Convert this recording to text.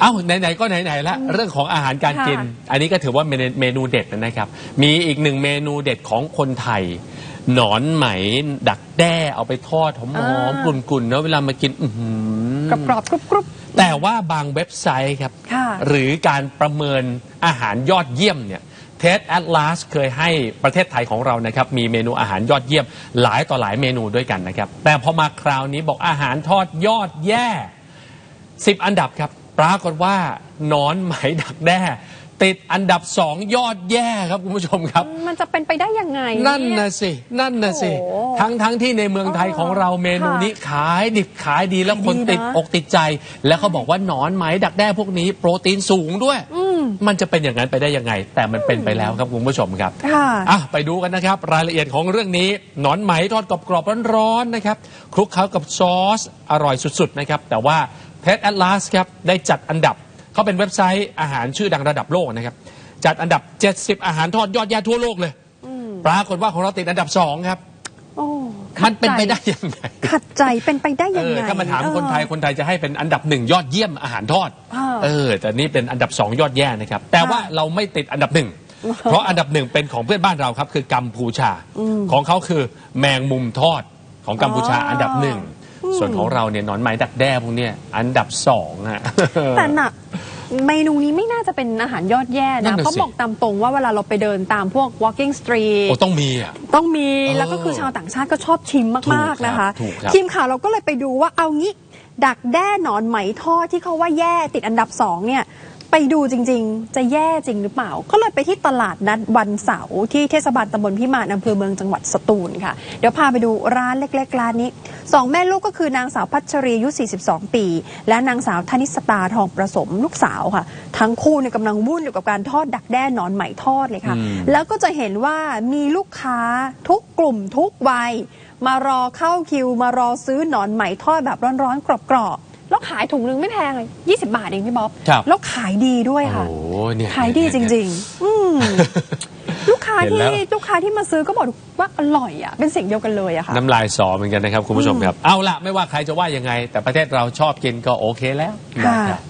เอ้าไหนๆก็ไหนๆละเรื่องของอาหารการกิน ค่ะ อันนี้ก็ถือว่าเมนูเมนูเด็ดนะครับ มีอีกหนึ่งเมนูเด็ดของคนไทย หนอนไหม ดักแด้เอาไปทอดหอมอ่าๆกลุ่นๆเนอะเวลามากิน อื้อหือกรอบๆกรุบกรุบ แต่ว่าบางเว็บไซต์ครับ ค่ะ หรือการประเมินอาหารยอดเยี่ยมเนี่ยเทสแอ l ลาสเคยให้ประเทศไทยของเรานะครับ มีเมนูอาหารยอดเยี่ยม หลายต่อหลายเมนูด้วยกันนะครับ แต่พอมาคราวนี้บอกอาหารทอดยอดแย่สิบอันดับครับ ปรากฏว่าหนอนไหมดักแด้ ติดอันดับสองยอดแย่ครับคุณผู้ชมครับ มันจะเป็นไปได้ยังไง นั่นนะสิ นั่นนะสิ โอ้โหทั้งทั้งที่ในเมืองไทยของเราเมนูนี้ขายดิบขายดีแล้วคนขายดีนะ ติดอกติดใจ แล้วเขาบอกว่าหนอนไหมดักแด้พวกนี้ โปรตีนสูงด้วย อืม มันจะเป็นอย่างนั้นไปได้ยังไง แต่มันเป็นไปแล้วครับคุณผู้ชมครับค่ะอะไปดูกันนะครับ รายละเอียดของเรื่องนี้หนอนไหมทอดกรอบๆร้อนๆนะครับคลุกเคล้ากับซอสอร่อยสุดๆนะครับแต่ว่าเทสแอ l ลาสครับได้จัดอันดับเขาเป็นเว็บไซต์อาหารชื่อดังระดับโลกนะครับจัดอันดับ 70 อาหารทอดยอดแย่ทั่วโลกเลยปรากฏว่าของเราติดอันดับสองครับโอ้มันเป็นไปได้ยังไงขัดใจเป็นไปได้เอยังอไงถ้ามาถามคนไทยเออคนไทยจะให้เป็นอันดับหนึ่งยอดเยี่ยมอาหารทอดอ่า เออ แต่นี่เป็นอันดับสองยอดแย่นะครับ แต่ว่าเราไม่ติดอันดับหนึ่ง เพราะอันดับหนึ่งเป็นของเพื่อนบ้านเราครับ คือกัมพูชา ของเขาคือแมงมุมทอดของกัมพูชาอ๋ออัอันดับหนึ่ง ส่วนของเราเนี่ยหนอนไหมดักแด้พวกเนี้ยอันดับสองฮะ แต่หนักเมนูนี้ไม่น่าจะเป็นอาหารยอดแย่นั่นนะน่ะเพราะสิ บอกตามตรงว่าเวลาเราไปเดินตามพวก walking street โอ้ต้องมีอะ ต้องมีเออแล้วก็คือชาวต่างชาติก็ชอบชิมถูมากกๆนะคะครับถูกครับทีมข่าวเราก็เลยไปดูว่าเอางี้ ดักแด้หนอนไหมทอดที่เขาว่าแย่ติดอันดับสองเนี่ยไปดูจริง ๆ จะแย่จริงหรือเปล่า ก็เลยไปที่ตลาดนัดวันเสาร์ที่เทศบาลตำบลพิมานอำเภอเมืองจังหวัดสตูลค่ะ เดี๋ยวพาไปดูร้านเล็กๆร้านนี้ สองแม่ลูกก็คือนางสาวพัชรีอายุ 42 ปี และนางสาวธนิสตาทองประสมลูกสาวค่ะ ทั้งคู่เนี่ยกำลังวุ่นอยู่กับการทอดดักแด้หนอนไหมทอดเลยค่ะอืมแล้วก็จะเห็นว่ามีลูกค้าทุกกลุ่มทุกวัยมารอเข้าคิว มารอซื้อหนอนไหมทอดแบบร้อนๆกรอบๆแล้วขายถุงนึงไม่แพงเลย20บาทเองพี่บ๊อบครับแล้วขายดีด้วยโอ้ค่ะโหเนี่ยขายดีจริง ๆ อืมลูก ค้าเห็นที่แล้ว ลูกค้าที่มาซื้อก็บอกว่าอร่อยอะเป็นเสียงเดียวกันเลยอะค่ะ น้ำลายสอเหมือนกันนะครับคุณผู้ชมครับ เอาละไม่ว่าใครจะว่ายังไง แต่ประเทศเราชอบกินก็โอเคแล้วนะครับ